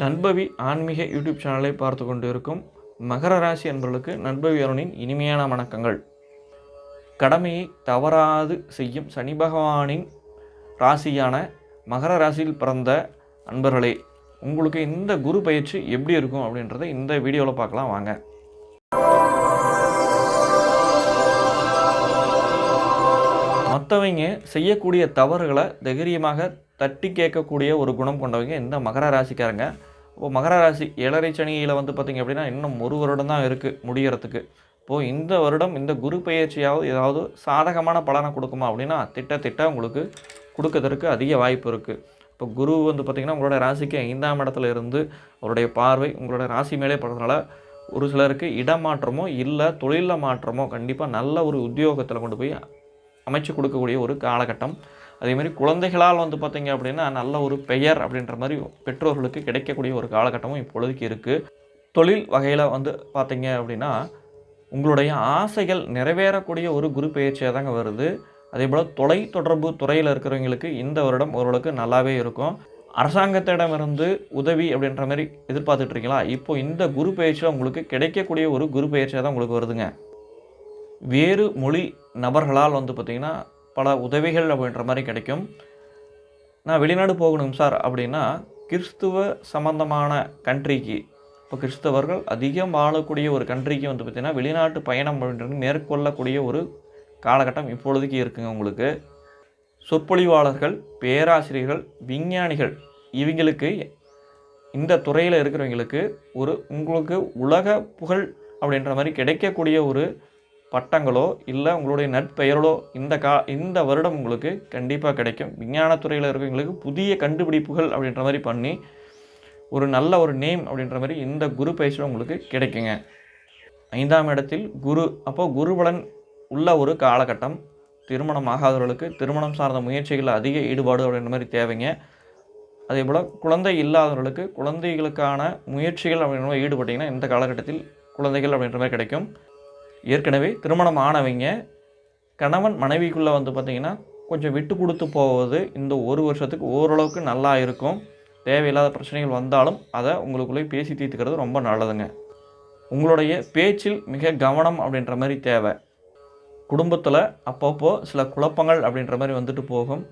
நண்பவி ஆன்மீக யூடியூப் சேனலை பார்த்து கொண்டிருக்கும் மகர ராசி அன்பர்களுக்கு நண்பவி அருணின் இனிமையான வணக்கங்கள். கடமையை தவறாது செய்யும் சனி பகவானின் ராசியான மகர ராசியில் பிறந்த அன்பர்களே உங்களுக்கு இந்த குரு பயிற்சி எப்படி இருக்கும் அப்படின்றத இந்த வீடியோவில் பார்க்கலாம் வாங்க. மற்றவங்க செய்யக்கூடிய தவறுகளை தைரியமாக தட்டி கேட்கக்கூடிய ஒரு குணம் கொண்டவங்க இந்த மகர ராசிக்காரங்க. இப்போ மகர ராசி ஏழரை சனியில் வந்து பார்த்திங்க அப்படின்னா இன்னும் ஒரு வருடம் தான் இருக்குது முடிகிறதுக்கு இப்போது இந்த வருடம் இந்த குரு பயிற்சியாவது ஏதாவது சாதகமான பலனை கொடுக்குமா அப்படின்னா திட்ட திட்ட உங்களுக்கு கொடுக்கறதற்கு அதிக வாய்ப்பு இருக்குது இப்போ குரு வந்து பார்த்திங்கன்னா உங்களோட ராசிக்கு ஐந்தாம் இடத்துல இருந்து அவருடைய பார்வை உங்களோட ராசி மேலே படுறதுனால ஒரு சிலருக்கு இடமாற்றமோ இல்லை தொழிலில் மாற்றமோ கண்டிப்பாக நல்ல ஒரு உத்தியோகத்தில் கொண்டு போய் அமைச்சு கொடுக்கக்கூடிய ஒரு காலகட்டம். அதேமாதிரி குழந்தைகளால் வந்து பார்த்திங்க அப்படின்னா நல்ல ஒரு பெயர் அப்படின்ற மாதிரி பெற்றோர்களுக்கு கிடைக்கக்கூடிய ஒரு காலகட்டமும் இப்பொழுதுக்கு இருக்குது தொழில் வகையில் வந்து பார்த்திங்க அப்படின்னா உங்களுடைய ஆசைகள் நிறைவேறக்கூடிய ஒரு குரு பயிற்சியாக தாங்க வருது. அதே போல் தொலை தொடர்பு துறையில் இருக்கிறவங்களுக்கு இந்த வருடம் ஓரளவுக்கு நல்லாவே இருக்கும். அரசாங்கத்திடமிருந்து உதவி அப்படின்ற மாதிரி எதிர்பார்த்துட்ருக்கீங்களா இப்போ இந்த குரு பயிற்சியில் உங்களுக்கு கிடைக்கக்கூடிய ஒரு குரு பயிற்சியாக தான் உங்களுக்கு வருதுங்க. வேறு மொழி நபர்களால் வந்து பார்த்திங்கன்னா பல உதவிகள் அப்படின்ற மாதிரி கிடைக்கும். நான் வெளிநாடு போகணும் சார் அப்படின்னா கிறிஸ்துவ சம்பந்தமான கண்ட்ரிக்கு இப்போ கிறிஸ்தவர்கள் அதிகம் வாழக்கூடிய ஒரு கண்ட்ரிக்கு வந்து பார்த்திங்கன்னா வெளிநாட்டு பயணம் அப்படின்றது மேற்கொள்ளக்கூடிய ஒரு காலகட்டம் இப்பொழுதுக்கு இருக்குங்க உங்களுக்கு. சொற்பொழிவாளர்கள் பேராசிரியர்கள் விஞ்ஞானிகள் இவங்களுக்கு இந்த துறையில் இருக்கிறவங்களுக்கு ஒரு உங்களுக்கு உலக புகழ் அப்படின்ற மாதிரி கிடைக்கக்கூடிய ஒரு பட்டங்களோ இல்லை உங்களுடைய நட்பெயர்களோ இந்த கா இந்த வருடம் உங்களுக்கு கண்டிப்பாக கிடைக்கும். விஞ்ஞானத்துறையில் இருக்கிறவங்களுக்கு புதிய கண்டுபிடிப்புகள் அப்படின்ற மாதிரி பண்ணி ஒரு நல்ல ஒரு நேம் அப்படின்ற மாதிரி இந்த குரு பயிற்சியில் உங்களுக்கு கிடைக்குங்க. ஐந்தாம் இடத்தில் குரு அப்போது குருபலன் உள்ள ஒரு காலகட்டம். திருமணம் ஆகாதவர்களுக்கு திருமணம் சார்ந்த முயற்சிகளில் அதிக ஈடுபாடு அப்படின்ற மாதிரி தேவைங்க. அதே போல் குழந்தை இல்லாதவர்களுக்கு குழந்தைகளுக்கான முயற்சிகள் அப்படின்ற மாதிரி ஈடுபட்டிங்கன்னா இந்த காலகட்டத்தில் குழந்தைகள் அப்படின்ற மாதிரி கிடைக்கும். ஏற்கனவே திருமணம் ஆனவங்க கணவன் மனைவிக்குள்ளே வந்து பார்த்திங்கன்னா கொஞ்சம் விட்டு கொடுத்து போவது இந்த ஒரு வருஷத்துக்கு ஓரளவுக்கு நல்லா இருக்கும். தேவையில்லாத பிரச்சனைகள் வந்தாலும் அதை உங்களுக்குள்ளே பேசி தீர்த்துக்கிறது ரொம்ப நல்லதுங்க. உங்களுடைய பேச்சில் மிக கவனம் அப்படின்ற மாதிரி தேவை. குடும்பத்தில் அப்பப்போ சில குழப்பங்கள் அப்படின்ற மாதிரி வந்துட்டு போகும்.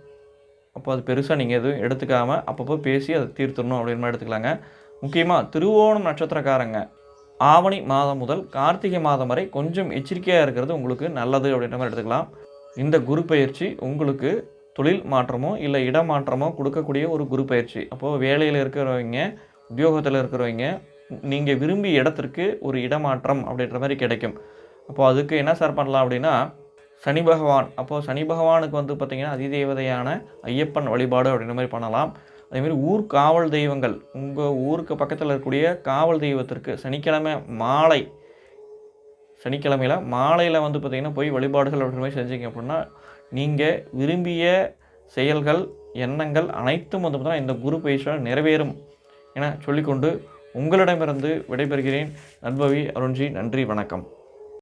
அப்போ அது பெருசாக நீங்கள் எதுவும் எடுத்துக்காமல் அப்பப்போ பேசி அதை தீர்த்துடணும் அப்படின்னு மாதிரி எடுத்துக்கலாங்க. முக்கியமாக திருவோணம் நட்சத்திரக்காரங்க. ஆவணி மாதம் முதல் கார்த்திகை மாதம் வரை கொஞ்சம் எச்சரிக்கையாக இருக்கிறது உங்களுக்கு நல்லது அப்படின்ற மாதிரி எடுத்துக்கலாம். இந்த குரு பயிற்சி உங்களுக்கு தொழில் மாற்றமோ இல்லை இடமாற்றமோ கொடுக்கக்கூடிய ஒரு குரு பயிற்சி. அப்போது வேலையில் இருக்கிறவங்க உத்தியோகத்தில் இருக்கிறவங்க நீங்கள் விரும்பிய இடத்திற்கு ஒரு இடமாற்றம் அப்படின்ற மாதிரி கிடைக்கும். அப்போது அதுக்கு என்ன சார் பண்ணலாம் அப்படின்னா சனி பகவான். அப்போது சனி பகவானுக்கு வந்து பார்த்திங்கன்னா அதிதேவதையான ஐயப்பன் வழிபாடு அப்படின்ற மாதிரி பண்ணலாம். அதேமாதிரி ஊர் காவல் தெய்வங்கள் உங்கள் ஊருக்கு பக்கத்தில் இருக்கக்கூடிய காவல் தெய்வத்திற்கு சனிக்கிழமை மாலை சனிக்கிழமையில் மாலையில் வந்து பார்த்திங்கன்னா போய் வழிபாடுகள் அப்படின்ற மாதிரி செஞ்சீங்க அப்படின்னா நீங்கள் விரும்பிய செயல்கள் எண்ணங்கள் அனைத்தும் வந்து பார்த்தீங்கன்னா இந்த குரு பயிற்சியால் நிறைவேறும். என சொல்லிக்கொண்டு உங்களிடமிருந்து விடைபெறுகிறேன். நண்பவி அருண்ஜி நன்றி வணக்கம்.